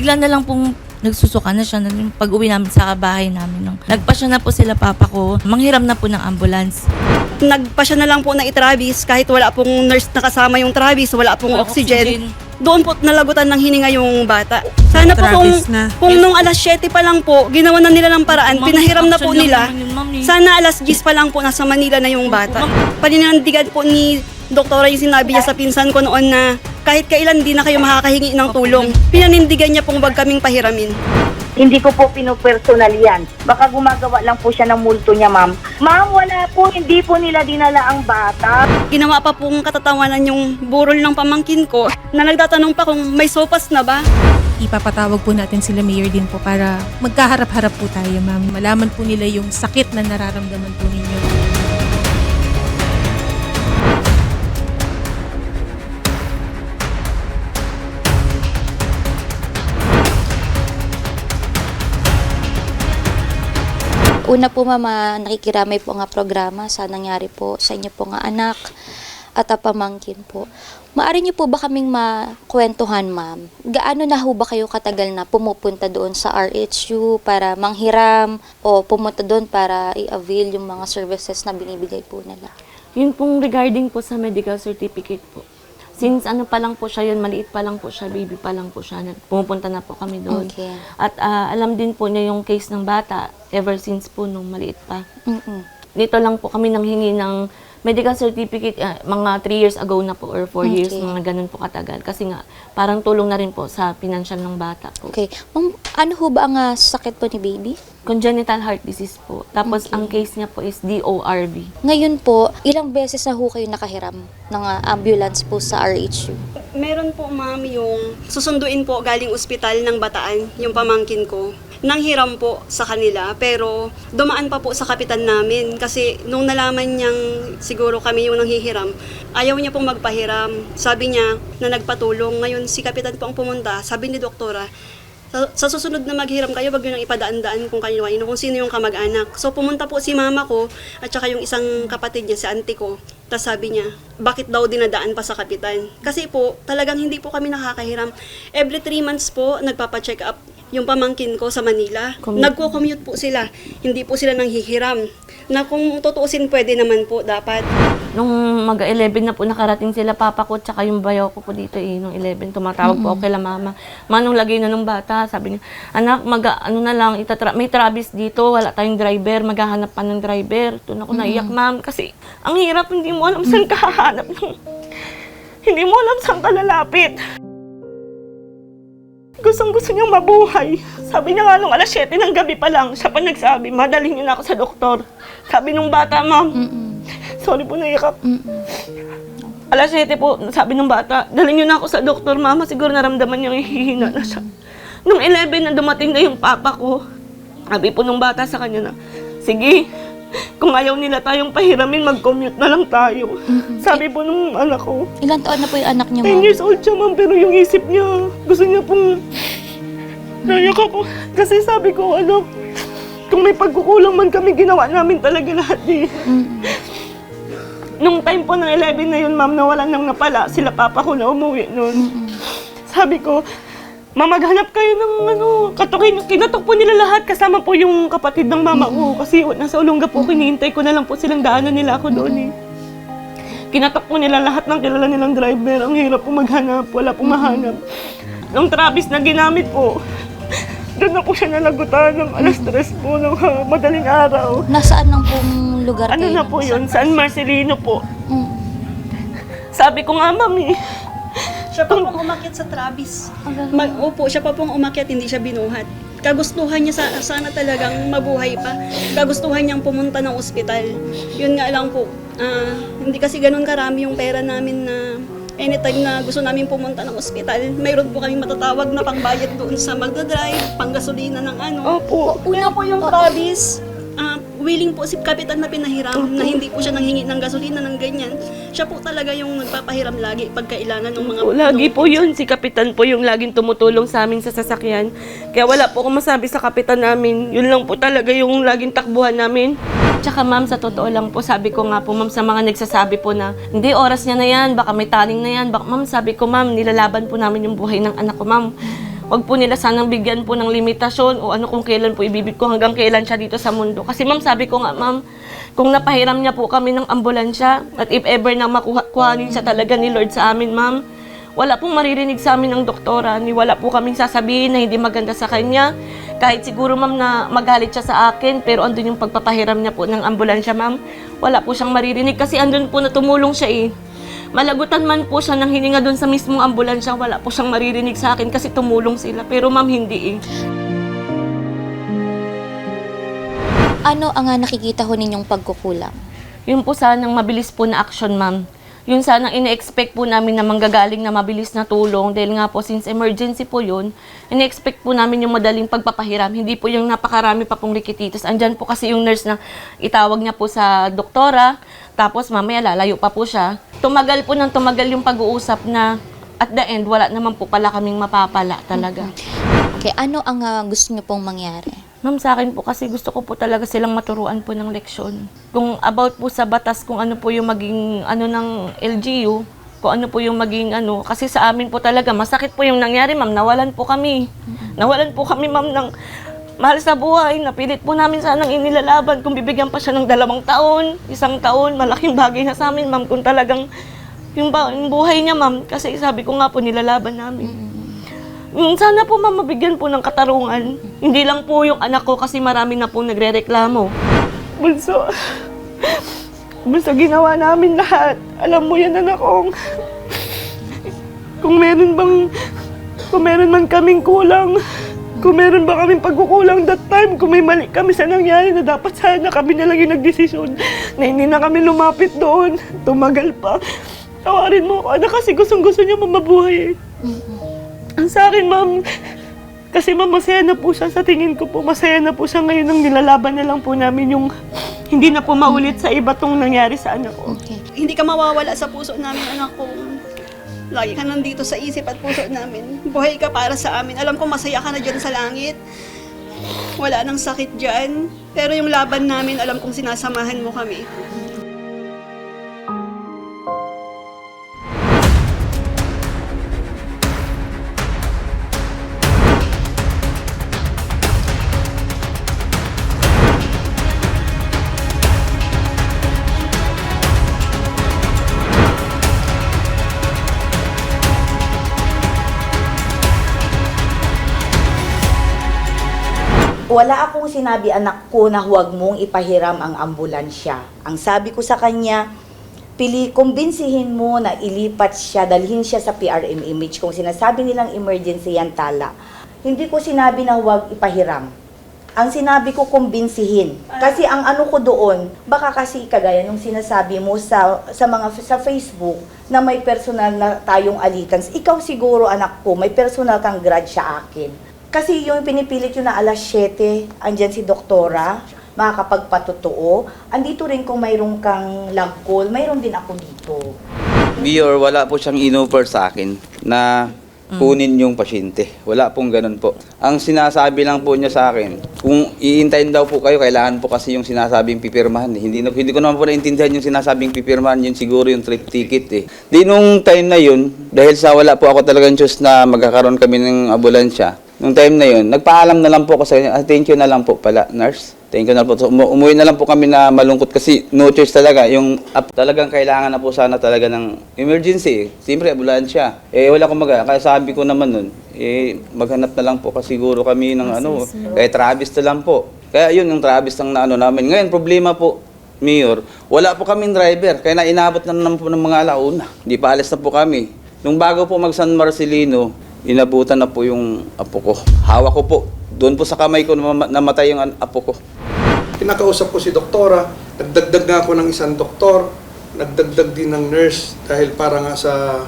bigla na lang pong nagsusuka na siya na pag uwi namin sa bahay namin. Nung nagpa siya na po sila papa ko, manghiram na po ng ambulance. Nagpa siya na lang po ng itrabis kahit wala pong nurse na kasama yung Travis, wala pong Wala oxygen. oxygen. Doon po nalagutan ng hininga yung bata. Sana po kung, Travis na. kung nung alas 7 pa lang po, ginawa na nila ng paraan, Ma'am, pinahiram na po action lang nila. naman yun, ma'am, eh. Sana alas 10 pa lang po nasa Manila na yung bata. Paninandigan po ni doktora yung sinabi niya sa pinsan ko noon na kahit kailan di na kayo makakahingi ng tulong. Pinanindigan niya pong wag kaming pahiramin. Hindi ko po pinupersonal yan. Baka gumagawa lang po siya ng multo niya, ma'am. Ma'am, wala po. Hindi po nila dinala ang bata. Ginawa pa pong katatawanan yung burol ng pamangkin ko na nagtatanong pa kung may sopas na ba. Ipapatawag po natin sila mayor din po para magkaharap-harap po tayo, ma'am. Malaman po nila yung sakit na nararamdaman po ninyo. Una po mama, nakikiramay po nga programa sa nangyari po sa inyo po nga anak at ah, pamangkin po. Maari niyo po ba kaming makwentuhan ma'am? Gaano na ho ba kayo katagal na pumupunta doon sa RHU para manghiram o pumunta doon para i-avail yung mga services na binibigay po nila? Yun pong regarding po sa medical certificate po. Since ano pa lang po siya yun, maliit pa lang po siya, baby pa lang po siya, pumupunta na po kami doon. Okay. At ah, alam din po niya yung case ng bata ever since po nung maliit pa. Mm-mm. Dito lang po kami nanghingi ng medical certificate ah, mga 3 years ago na po or 4 years, Okay. mga ganun po katagal. Kasi nga, parang tulong na rin po sa financial ng bata po. Okay. Ma'am, ano ho ba ang ah, sakit po ni baby? Congenital heart disease po. Tapos Okay. ang case niya po is DORV. Ngayon po, ilang beses na ho kayo nakahiram ng ah, ambulance po sa RHU? Meron po ma'am yung susunduin po galing ospital ng Bataan, yung pamangkin ko. Nanghiram po sa kanila pero dumaan pa po sa kapitan namin kasi nung nalaman niyang siguro kami yung nanghihiram, ayaw niya pong magpahiram. Sabi niya na nagpatulong. Ngayon si kapitan po ang pumunta, sabi ni doktora, sa, sa susunod na maghiram kayo, wag nyo nang ipadaan-daan kung kayo kanino, kung sino yung kamag-anak. So pumunta po si mama ko at saka yung isang kapatid niya, si auntie ko. Tapos sabi niya, bakit daw dinadaan pa sa kapitan? Kasi po, talagang hindi po kami nakakahiram. Every three months po, nagpapacheck up yung pamangkin ko sa Manila. Commute. Nagko-commute po sila. Hindi po sila nanghihiram. Na kung tutuusin, pwede naman po, dapat. Nung mag-11 na po nakarating sila, papa ko, tsaka yung bayaw ko po dito eh, nung 11, tumatawag po ako kay la mama. Manong lagay na nung bata, sabi niya, anak, mag, ano na lang, itatra- may Travis dito, wala tayong driver, maghahanap pa ng driver. Doon ako naiyak, ma'am, kasi ang hirap, hindi mo alam saan ka hahanap ng, hindi mo alam saan ka lalapit. Gustong gusto niyang mabuhay. Sabi niya nga nung alas 7 ng gabi pa lang, siya pa nagsabi, madalhin niyo na ako sa doktor. Sabi nung bata, ma'am, sorry po naiyak ako. Alas 7 po, sabi ng bata, dalhin niyo na ako sa doktor, mama. Siguro naramdaman niyang hihina na siya. Nung 11 na dumating na yung papa ko, sabi po nung bata sa kanya na, sige, kung ayaw nila tayong pahiramin, mag-commute na lang tayo. Sabi po nung anak ko, Ilan taon na po yung anak niyo, 10 ma'am? years old siya, ma'am, pero yung isip niya, gusto niya pong nayak ako. Kasi sabi ko, ano, kung may pagkukulang man kami, ginawa namin talaga lahat eh. Nung time po ng 11 na yun, ma'am, nawalan nang napala, sila papa ko na umuwi noon. Sabi ko, Ma, maghanap kayo ng ano, katukin, kinatok po nila lahat kasama po yung kapatid ng mama ko kasi nasa Olonga po, kinihintay ko na lang po silang daanan nila ako doon eh. Kinatok po nila lahat ng kilala nilang driver. Ang hirap po maghanap. Wala pong mahanap. Nung Travis na ginamit po, doon na po siya nalagutan ng alas tres po ng ha, madaling araw. Nasaan ang pong lugar Ano kayo? na po yun? San Marcelino po. Mm. Sabi ko nga, mami, Siya pa pong umakyat sa Travis. Mag, opo, siya pa pong umakyat, hindi siya binuhat. Kagustuhan niya sa, sana talagang mabuhay pa. Kagustuhan niyang pumunta ng ospital. Yun nga lang po, ah, hindi kasi ganun karami yung pera namin na anytime na gusto namin pumunta ng ospital, mayroon po kami matatawag na pangbayad doon sa magdadrive, panggasolina ng ano. opo. Una po yung Travis, ah, willing po si Kapitan na pinahiram na hindi po siya nanghingi ng gasolina ng ganyan. Siya po talaga yung nagpapahiram lagi pag kailangan ng mga lagi po yun. Si Kapitan po yung laging tumutulong sa amin sa sasakyan. Kaya wala po akong masabi sa Kapitan namin. Yun lang po talaga yung laging takbuhan namin. Tsaka ma'am, sa totoo lang po, sabi ko nga po ma'am sa mga nagsasabi po na hindi, oras niya na yan, baka may taning na yan. Baka, ma'am, sabi ko ma'am, nilalaban po namin yung buhay ng anak ko ma'am. Wag po nila sanang bigyan po ng limitasyon o ano kung kailan po ibibig ko hanggang kailan siya dito sa mundo. Kasi ma'am, sabi ko nga ma'am, kung napahiram niya po kami ng ambulansya at if ever na makuha kuhanin siya talaga ni Lord sa amin ma'am, wala pong maririnig sa amin ng doktora, ni wala po kaming sasabihin na hindi maganda sa kanya. Kahit siguro ma'am na magalit siya sa akin, pero andun yung pagpapahiram niya po ng ambulansya ma'am, wala po siyang maririnig kasi andun po na tumulong siya eh. Malagutan man po siya ng hininga doon sa mismong ambulansya, wala po siyang maririnig sa akin kasi tumulong sila. Pero ma'am, hindi eh. Ano ang ah, nakikita ho ninyong pagkukulang? Yun po sanang mabilis po na action, ma'am. Yun sanang ine-expect po namin na manggagaling na mabilis na tulong dahil nga po since emergency po yun, ine-expect po namin yung madaling pagpapahiram. Hindi po yung napakarami pa pong rikititos. Andyan po kasi yung nurse na itawag niya po sa doktora, tapos mamaya lalayo pa po siya. Tumagal po ng tumagal yung pag-uusap na at the end, wala naman po pala kaming mapapala talaga. Okay, ano ang ah, gusto niyo pong mangyari? Ma'am, sa akin po kasi gusto ko po talaga silang maturuan po ng leksyon. Kung about po sa batas, kung ano po yung maging ano ng LGU, kung ano po yung maging ano. Kasi sa amin po talaga, masakit po yung nangyari, ma'am. Nawalan po kami. Nawalan po kami, ma'am, ng mahal sa buhay. Napilit po namin sanang inilalaban. Kung bibigyan pa siya ng dalawang taon, isang taon, malaking bagay na sa amin, ma'am. Kung talagang yung, ba- yung buhay niya, ma'am. Kasi sabi ko nga po, nilalaban namin. Mm, Sana po ma'am mabigyan po ng katarungan. Hindi lang po yung anak ko kasi marami na po nagre-reklamo. Bunso, bunso ginawa namin lahat. Alam mo yan anak kong. Kung meron bang, kung meron man kaming kulang, kung meron ba kaming pagkukulang that time, kung may mali kami sa nangyari na dapat sana kami na lang yung nagdesisyon na hindi na kami lumapit doon. Tumagal pa. Tawarin mo ako, anak, kasi gustong-gusto niya mamabuhay eh. Ang sa akin, ma'am, kasi ma'am, masaya na po siya sa tingin ko po. Masaya na po siya ngayon nang nilalaban na lang po namin yung hindi na po maulit sa iba tong nangyari sa anak ko. Okay. Hindi ka mawawala sa puso namin, anak ko. Lagi ka nandito sa isip at puso namin. Buhay ka para sa amin. Alam ko masaya ka na dyan sa langit. Wala nang sakit dyan. Pero yung laban namin, alam kong sinasamahan mo kami. Wala akong sinabi anak ko na huwag mong ipahiram ang ambulansya. Ang sabi ko sa kanya, pili, kumbinsihin mo na ilipat siya, dalhin siya sa PRM image. Kung sinasabi nilang emergency yan, tala. Hindi ko sinabi na huwag ipahiram. Ang sinabi ko, kumbinsihin. Kasi ang ano ko doon, baka kasi kagaya nung sinasabi mo sa, sa mga sa Facebook na may personal na tayong alikans. Ikaw siguro, anak ko, may personal kang grudge sa akin. Kasi yung pinipilit yun na alas 7, andyan si doktora, makakapagpatotoo. Andito rin kung mayroong kang love call, mayroon din ako dito. Mayor, wala po siyang inoffer sa akin na kunin yung pasyente. Wala pong ganun po. Ang sinasabi lang po niya sa akin, kung iintayin daw po kayo, kailangan po kasi yung sinasabing pipirmahan. eh. Hindi, hindi ko naman po naintindihan yung sinasabing pipirmahan, yun siguro yung trip ticket eh. Di nung time na yun, dahil sa wala po ako talagang choose na magkakaroon kami ng ambulansya, nung time na yun, nagpaalam na lang po ako sa kanya, ah, thank you na lang po pala, nurse. Thank you na po. So, umu- umuwi na lang po kami na malungkot kasi no choice talaga. Yung up, talagang kailangan na po sana talaga ng emergency. Siyempre, ambulansya. Eh, wala akong magagawa. Kaya sabi ko naman nun, eh, maghanap na lang po kasi siguro kami ng ano, kaya Travis na lang po. Kaya yun, yung Travis ang naano namin. Ngayon, problema po, Mayor, wala po kaming driver. Kaya nainabot na naman po ng mga alauna. Hindi pa alis na po kami. Nung bago po mag San Marcelino, inabutan na po yung apo ko. Hawak ko po. Doon po sa kamay ko namatay yung apo ko. Kinakausap ko si doktora, nagdagdag nga ako ng isang doktor, nagdagdag din ng nurse dahil para nga sa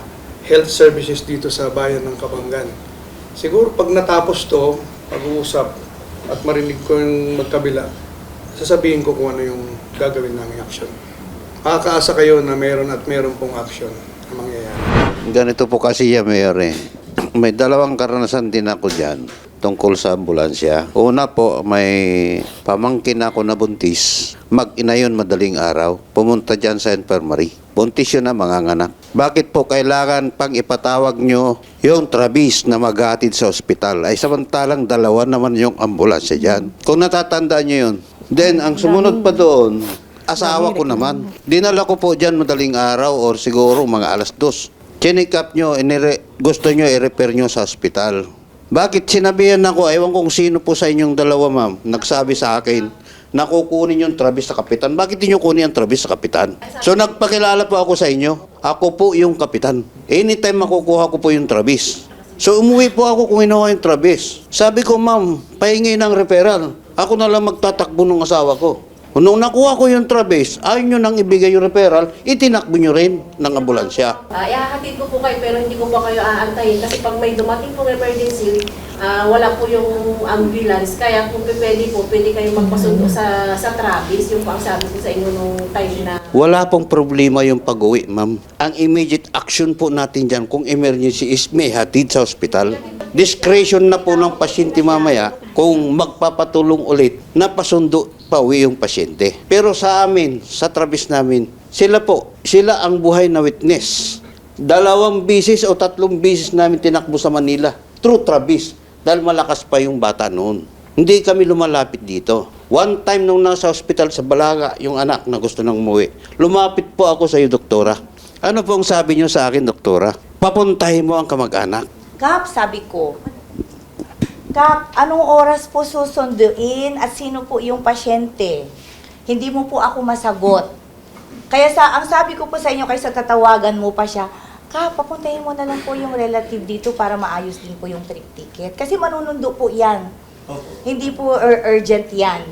health services dito sa bayan ng Kabanggan. Siguro pag natapos to, pag-uusap at marinig ko yung magkabila, sasabihin ko kung ano yung gagawin namin action. Makakaasa kayo na meron at meron pong action na mangyayari. Ganito po kasi yan, Mayor eh. May dalawang karanasan din ako dyan. tungkol sa ambulansya. Una po, may pamangkin ako na buntis. Mag-ina yun madaling araw. Pumunta dyan sa infirmary. Buntis yun na mga nganak. Bakit po kailangan pang ipatawag nyo yung Travis na maghatid sa ospital? Ay samantalang dalawa naman yung ambulansya dyan. Kung natatandaan nyo yun. Then, ang sumunod pa doon, asawa ko naman. Dinala ko po dyan madaling araw or siguro mga alas dos. Chinik up nyo, inire, gusto nyo i-repair nyo sa ospital. Bakit sinabihan ako, ewan kung sino po sa inyong dalawa ma'am, nagsabi sa akin, na yung Travis sa kapitan. Bakit di nyo kunin ang Travis sa kapitan? So nagpakilala po ako sa inyo. Ako po yung kapitan. Anytime makukuha ko po yung Travis. So umuwi po ako kung inuha yung Travis. Sabi ko, ma'am, pahingi ng referral. Ako na lang magtatakbo ng asawa ko. Nung nakuha ko yung Travis, ayaw nyo nang ibigay yung referral, itinakbo nyo rin ng ambulansya. Ah, ihahatid ko po kayo pero hindi ko po kayo aantayin kasi pag may dumating pong emergency, ah, wala po yung ambulance. Kaya kung pwede po, pwede kayo magpasundo sa sa Travis, yung po ang sabi ko sa inyo nung time na Wala pong problema yung pag-uwi, ma'am. Ang immediate action po natin dyan kung emergency is may hatid sa ospital. Discretion na po ng pasyente mamaya kung magpapatulong ulit na pasundo pa uwi yung pasyente. Pero sa amin, sa Travis namin, sila po, sila ang buhay na witness. Dalawang bisis o tatlong bisis namin tinakbo sa Manila. True Travis. Dahil malakas pa yung bata noon. Hindi kami lumalapit dito. One time nung nasa hospital sa Balaga, yung anak na gusto nang umuwi, lumapit po ako sa iyo, doktora. Ano pong sabi niyo sa akin, doktora? Papuntahin mo ang kamag-anak. Kap, sabi ko, Kap, anong oras po susunduin at sino po yung pasyente? Hindi mo po ako masagot. Kaya sa, ang sabi ko po sa inyo, kaysa tatawagan mo pa siya, Kap, papuntahin mo na lang po yung relative dito para maayos din po yung trip ticket. Kasi manunundo po yan. Hindi po ur- urgent yan.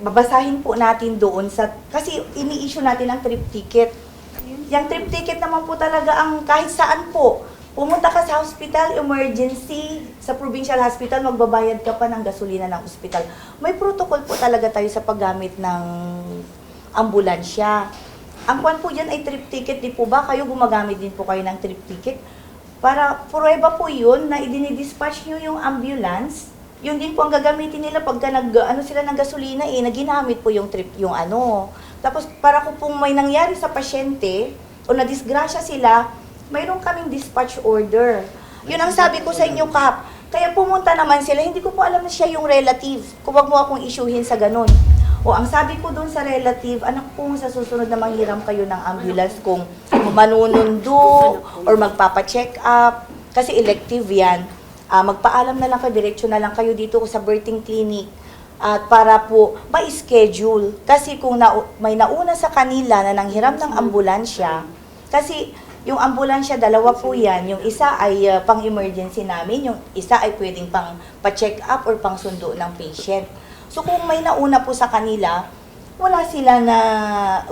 Babasahin po natin doon sa, kasi ini-issue natin ang trip ticket. Yung trip ticket naman po talaga ang kahit saan po. Pumunta ka sa hospital, emergency, sa provincial hospital, magbabayad ka pa ng gasolina ng hospital. May protocol po talaga tayo sa paggamit ng ambulansya. Ang kwan po dyan ay trip ticket, di po ba? Kayo gumagamit din po kayo ng trip ticket. Para prueba po yun na idinidispatch nyo yung ambulance. Yun din po ang gagamitin nila pagka nag, ano sila ng gasolina eh, na ginamit po yung trip, yung ano. Tapos para kung pong may nangyari sa pasyente o na-disgrasya sila, mayroon kaming dispatch order. Yun ang sabi ko sa inyo, Kap. Kaya pumunta naman sila, hindi ko po alam na siya yung relative. Kung wag mo akong isyuhin sa ganun. O ang sabi ko doon sa relative, anak po sa susunod na manghiram kayo ng ambulance kung manunundo or magpapa-check up. Kasi elective yan. Ah, magpaalam na lang kayo, diretsyo na lang kayo dito sa birthing clinic at para po ma-schedule. Kasi kung na, may nauna sa kanila na nanghiram ng ambulansya, kasi yung ambulansya, dalawa po yan. Yung isa ay uh, pang-emergency namin, yung isa ay pwedeng pang pa-check up or pang sundo ng patient. So kung may nauna po sa kanila, wala sila na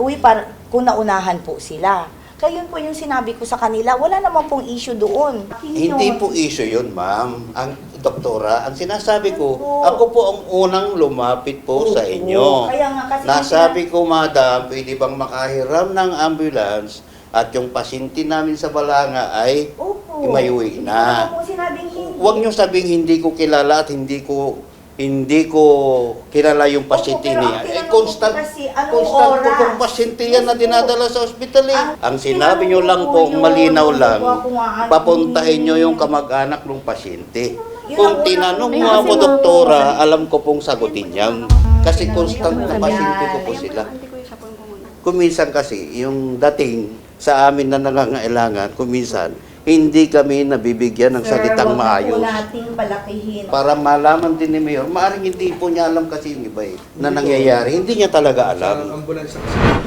uwi para kung naunahan po sila. Kaya yun po yung sinabi ko sa kanila, wala naman pong issue doon. Hindi po issue yun, ma'am. Ang doktora, ang sinasabi ko, ako po ang unang lumapit po sa Oo. inyo. Kaya nga kasi Nasabi ko, madam, pwede bang makahiram ng ambulance at yung pasyente namin sa Balanga ay Opo. imayuwi Hindi na. ko naman po sinabing hindi. Huwag niyo sabing hindi ko kilala at hindi ko hindi ko kilala yung pasyente Opo, pero niya. ang Eh, tinanong ko constant, kasi, anong constant po oras? pasyente yan na Yes po. dinadala sa ospital eh. Ang Ang sinabi niyo tinanong lang po, yun, malinaw lang, ko papuntahin niyo yung kamag-anak ng pasyente. Yun Kung tinanong mo Ayun, ako, kasi doktora, alam ko pong sagutin yan. Kasi constant na pasyente ko po sila. Kuminsan kasi, yung dating sa amin na nangangailangan, kuminsan, hindi kami nabibigyan ng Sir, salitang wag maayos. po nating palakihin. Para malaman din ni Mayor, maaaring hindi po niya alam kasi yung iba eh, na nangyayari. Hindi niya talaga alam.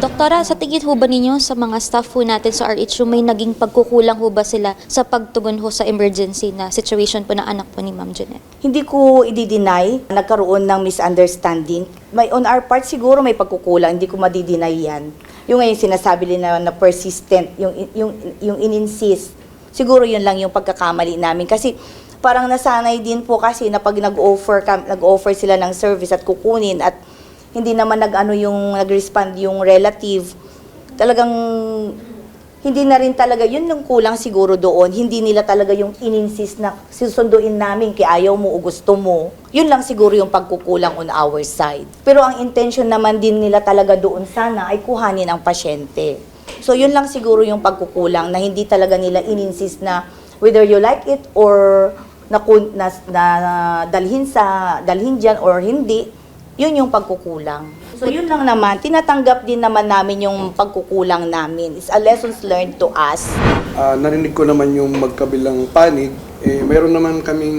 Doktora, sa tingin ho ba ninyo sa mga staff ho natin sa RHU, may naging pagkukulang ho ba sila sa pagtugon ho sa emergency na situation po ng anak po ni Ma'am Jeanette? Hindi ko i-deny, nagkaroon ng misunderstanding. May, on our part, siguro may pagkukulang, hindi ko madi-deny yan. Yung ngayon sinasabi nila na persistent, yung, yung, yung in-insist, siguro yun lang yung pagkakamali namin. Kasi parang nasanay din po kasi na pag nag-offer, nag-offer sila ng service at kukunin at hindi naman nag-ano yung nag-respond yung relative, talagang hindi na rin talaga, yun yung kulang siguro doon, hindi nila talaga yung ininsist na susunduin namin kaya ayaw mo o gusto mo. Yun lang siguro yung pagkukulang on our side. Pero ang intention naman din nila talaga doon sana ay kuhanin ang pasyente. So yun lang siguro yung pagkukulang na hindi talaga nila ininsist na whether you like it or na, na, na dalhin sa dalhin diyan or hindi, yun yung pagkukulang. So yun lang naman, tinatanggap din naman namin yung pagkukulang namin. It's a lessons learned to us. Ah, narinig ko naman yung magkabilang panig. Eh, mayroon naman kaming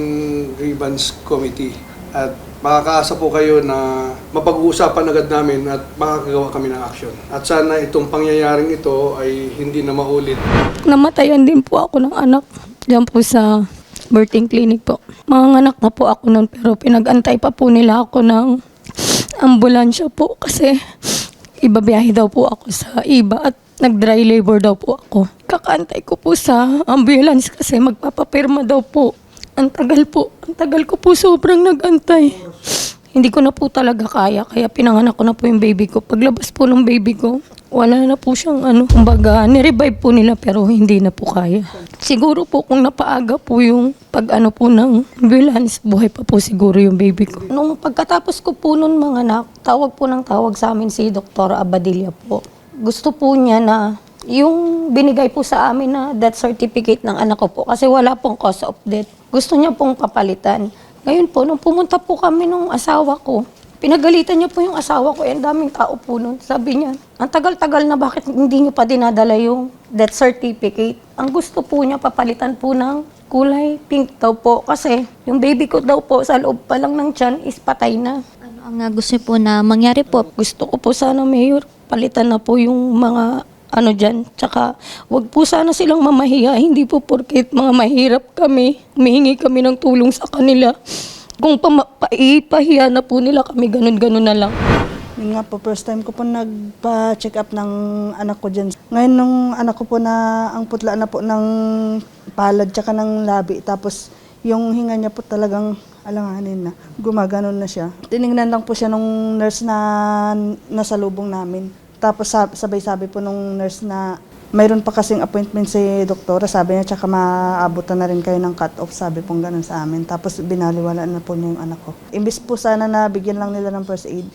grievance committee. At makakaasa po kayo na mapag-uusapan agad namin at makakagawa kami ng action. At sana itong pangyayaring ito ay hindi na maulit. Namatayan din po ako ng anak diyan po sa birthing clinic po. Mga anak na po ako noon pero pinag-antay pa po nila ako ng ambulansya po kasi ibabiyahe daw po ako sa iba at nag-dry labor daw po ako. Kakaantay ko po sa ambulance kasi magpapapirma daw po. Ang tagal po. Ang tagal ko po sobrang nag-antay. Hindi ko na po talaga kaya kaya pinanganak ko na po yung baby ko. Paglabas po ng baby ko, wala na po siyang ano, kumbaga, nirevive po nila pero hindi na po kaya. Siguro po kung napaaga po yung pag ano po ng ambulance, buhay pa po siguro yung baby ko. Nung pagkatapos ko po nun mga anak, tawag po ng tawag sa amin si Dr. Abadilla po. Gusto po niya na yung binigay po sa amin na death certificate ng anak ko po kasi wala pong cause of death. Gusto niya pong papalitan. Ngayon po, nung pumunta po kami nung asawa ko, pinagalitan niya po yung asawa ko, eh, ang daming tao po nun. Sabi niya, ang tagal-tagal na bakit hindi niyo pa dinadala yung death certificate? Ang gusto po niya, papalitan po ng kulay pink daw po. Kasi yung baby ko daw po sa loob pa lang ng tiyan is patay na. Ano ang uh, gusto niyo po na mangyari po? Gusto ko po sana, Mayor, palitan na po yung mga ano dyan. Tsaka, wag po sana silang mamahiya. Hindi po porket mga mahirap kami, humihingi kami ng tulong sa kanila. Kung pama- paipahiya na po nila kami, ganun-ganun na lang. Yun nga po, first time ko po nagpa-check up ng anak ko dyan. Ngayon nung anak ko po na ang putla na po ng palad tsaka ng labi. Tapos yung hinga niya po talagang alanganin na. Gumaganon na siya. Tinignan lang po siya nung nurse na nasa lubong namin. Tapos sab- sabay-sabi po nung nurse na mayroon pa kasing appointment si doktora. Sabi niya, tsaka maabutan na rin kayo ng cut-off. Sabi pong ganun sa amin. Tapos binaliwala na po niya yung anak ko. Imbis po sana na bigyan lang nila ng first aid.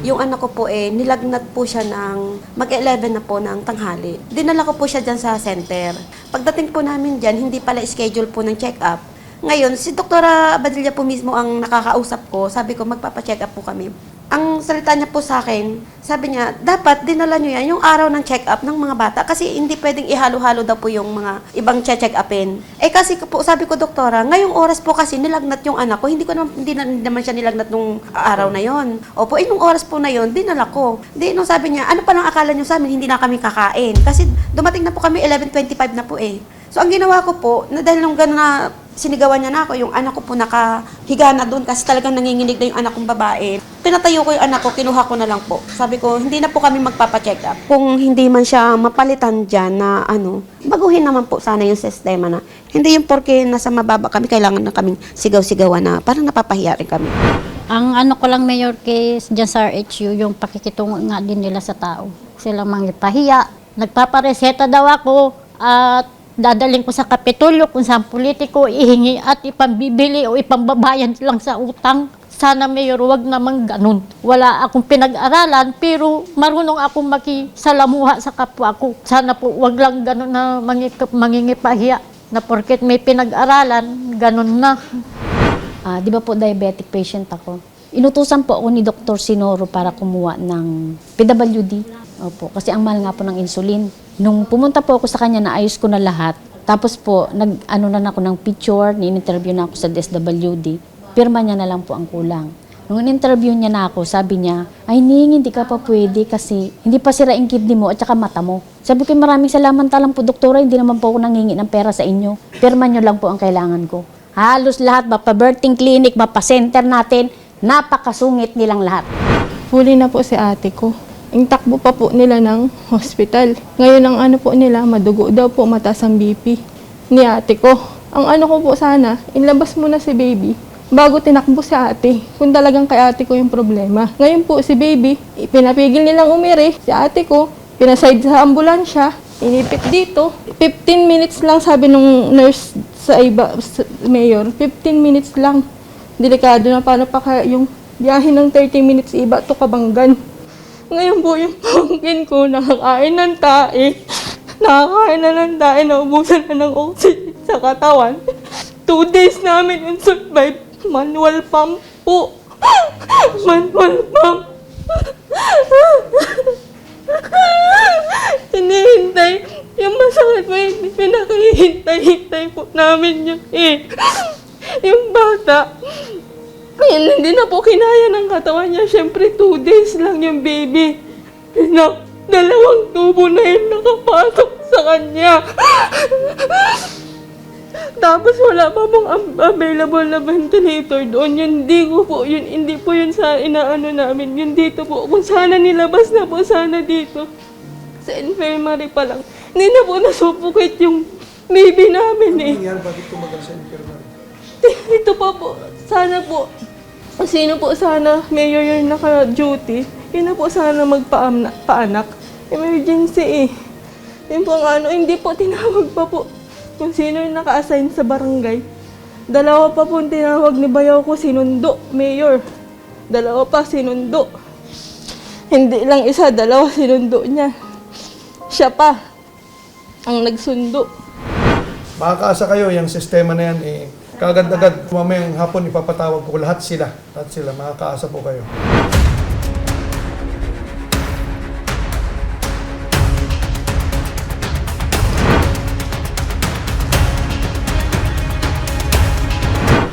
Yung anak ko po eh, nilagnat po siya ng mag-11 na po ng tanghali. Dinala ko po siya dyan sa center. Pagdating po namin dyan, hindi pala schedule po ng check-up. Ngayon, si Doktora Badilla po mismo ang nakakausap ko. Sabi ko, magpapacheck up po kami. Ang salita niya po sa akin, sabi niya, dapat dinala niyo yan yung araw ng check-up ng mga bata kasi hindi pwedeng ihalo-halo daw po yung mga ibang check upin Eh kasi po, sabi ko, doktora, ngayong oras po kasi nilagnat yung anak ko, hindi ko naman, hindi, na- naman siya nilagnat nung araw na yon. Opo, eh nung oras po na yon, dinala ko. Di, nung sabi niya, ano pa lang akala niyo sa amin, hindi na kami kakain. Kasi dumating na po kami, 11.25 na po eh. So, ang ginawa ko po, na dahil nung gano'n na sinigawan niya na ako, yung anak ko po nakahiga na doon kasi talagang nanginginig na yung anak kong babae. Pinatayo ko yung anak ko, kinuha ko na lang po. Sabi ko, hindi na po kami magpapacheck up. Kung hindi man siya mapalitan dyan na ano, baguhin naman po sana yung sistema na. Hindi yung porke nasa mababa kami, kailangan na kaming sigaw-sigawan na parang napapahiya rin kami. Ang ano ko lang mayor case dyan sa RHU, yung pakikitungo nga din nila sa tao. Sila mangipahiya. Nagpapareseta daw ako at dadaling ko sa kapitulyo kung saan politiko ihingi at ipambibili o ipambabayan lang sa utang. Sana mayor, wag naman ganun. Wala akong pinag-aralan pero marunong akong makisalamuha sa kapwa ko. Sana po wag lang ganun na mangingipahiya na porket may pinag-aralan, ganun na. Ah, di ba po diabetic patient ako? Inutusan po ako ni Dr. Sinoro para kumuha ng PWD. Opo, kasi ang mahal nga po ng insulin. Nung pumunta po ako sa kanya, naayos ko na lahat. Tapos po, nag, ano na ako ng picture, ni-interview na ako sa DSWD. Pirma niya na lang po ang kulang. Nung in-interview niya na ako, sabi niya, ay Ning, hindi ka pa pwede kasi hindi pa sira yung kidney mo at saka mata mo. Sabi ko, maraming salamat lang po, doktora, hindi naman po ako nangingi ng pera sa inyo. Pirma niyo lang po ang kailangan ko. Halos lahat, mapa-birthing clinic, mapa-center natin, napakasungit nilang lahat. Huli na po si ate ko. Ang takbo pa po nila ng hospital. Ngayon ang ano po nila, madugo daw po mataas ang BP ni ate ko. Ang ano ko po sana, inlabas mo na si baby bago tinakbo si ate. Kung talagang kay ate ko yung problema. Ngayon po si baby, pinapigil nilang umiri. Si ate ko, pinaside sa ambulansya. Inipit dito. 15 minutes lang sabi nung nurse sa iba, sa mayor. 15 minutes lang. Delikado na paano pa kaya yung biyahe ng 30 minutes iba to Kabanggan. Ngayon po yung pangkin ko nakakain ng tae. Nakakain na ng tae, naubusan na ng oxygen sa katawan. Two days namin yung survive. Manual pump po. Manual pump. Hinihintay. Yung masakit mo, hindi pinakihintay-hintay po namin yun eh. Yung bata, ayun, hindi na po kinaya ng katawan niya. Siyempre, two days lang yung baby. Na, dalawang tubo na yun nakapasok sa kanya. Tapos wala pa pong available na ventilator doon. Yun, hindi ko po, yun, hindi po yun sa inaano namin. Yun dito po. Kung sana nilabas na po sana dito. Sa infirmary pa lang. Hindi na po nasuffocate yung baby namin eh. Nangyari, bakit tumagal sa infirmary? Ito pa po. Sana po. Sino po sana mayor yung naka-duty, yun na po sana magpaanak. Emergency eh. Yun po ang ano, hindi po tinawag pa po kung sino yung naka-assign sa barangay. Dalawa pa po tinawag ni Bayaw ko sinundo, mayor. Dalawa pa sinundo. Hindi lang isa, dalawa sinundo niya. Siya pa ang nagsundo. Makakaasa kayo, yung sistema na yan, eh, kagad-agad, mamayang hapon ipapatawag ko lahat sila. Lahat sila, makakaasa po kayo.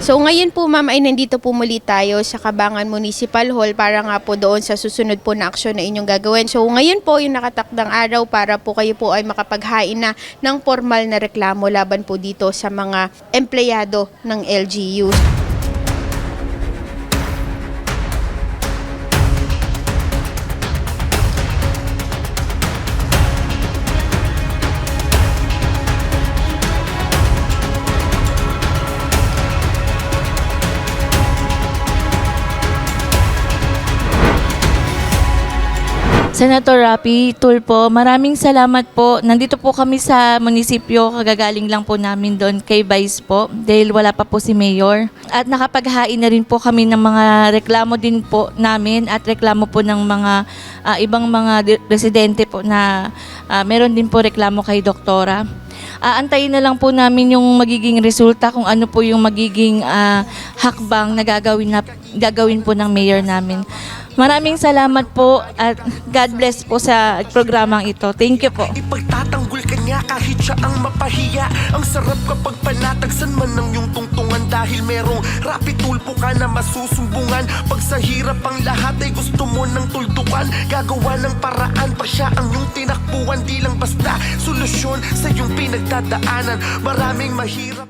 So ngayon po ma'am ay nandito po muli tayo sa Kabangan Municipal Hall para nga po doon sa susunod po na aksyon na inyong gagawin. So ngayon po yung nakatakdang araw para po kayo po ay makapaghain na ng formal na reklamo laban po dito sa mga empleyado ng LGU. Senator Rapi Tulpo, maraming salamat po. Nandito po kami sa munisipyo, kagagaling lang po namin doon kay Vice po, dahil wala pa po si Mayor. At nakapaghain na rin po kami ng mga reklamo din po namin at reklamo po ng mga ah, ibang mga residente po na ah, meron din po reklamo kay Doktora. Aantayin na lang po namin yung magiging resulta kung ano po yung magiging ah, hakbang na gagawin, na gagawin po ng mayor namin. Maraming salamat po at God bless po sa programang ito. Thank you po. Ipagtatanggol ka niya kahit siya ang mapahiya. Ang sarap kapag panatagsan man ng iyong tungtungan Dahil merong rapid tulpo ka na masusumbungan. Pag sa hirap ang lahat ay gusto mo ng tuldukan. Gagawa ng paraan pa siya ang iyong tinakbuhan. Di lang basta solusyon sa iyong pinagdadaanan. Maraming mahirap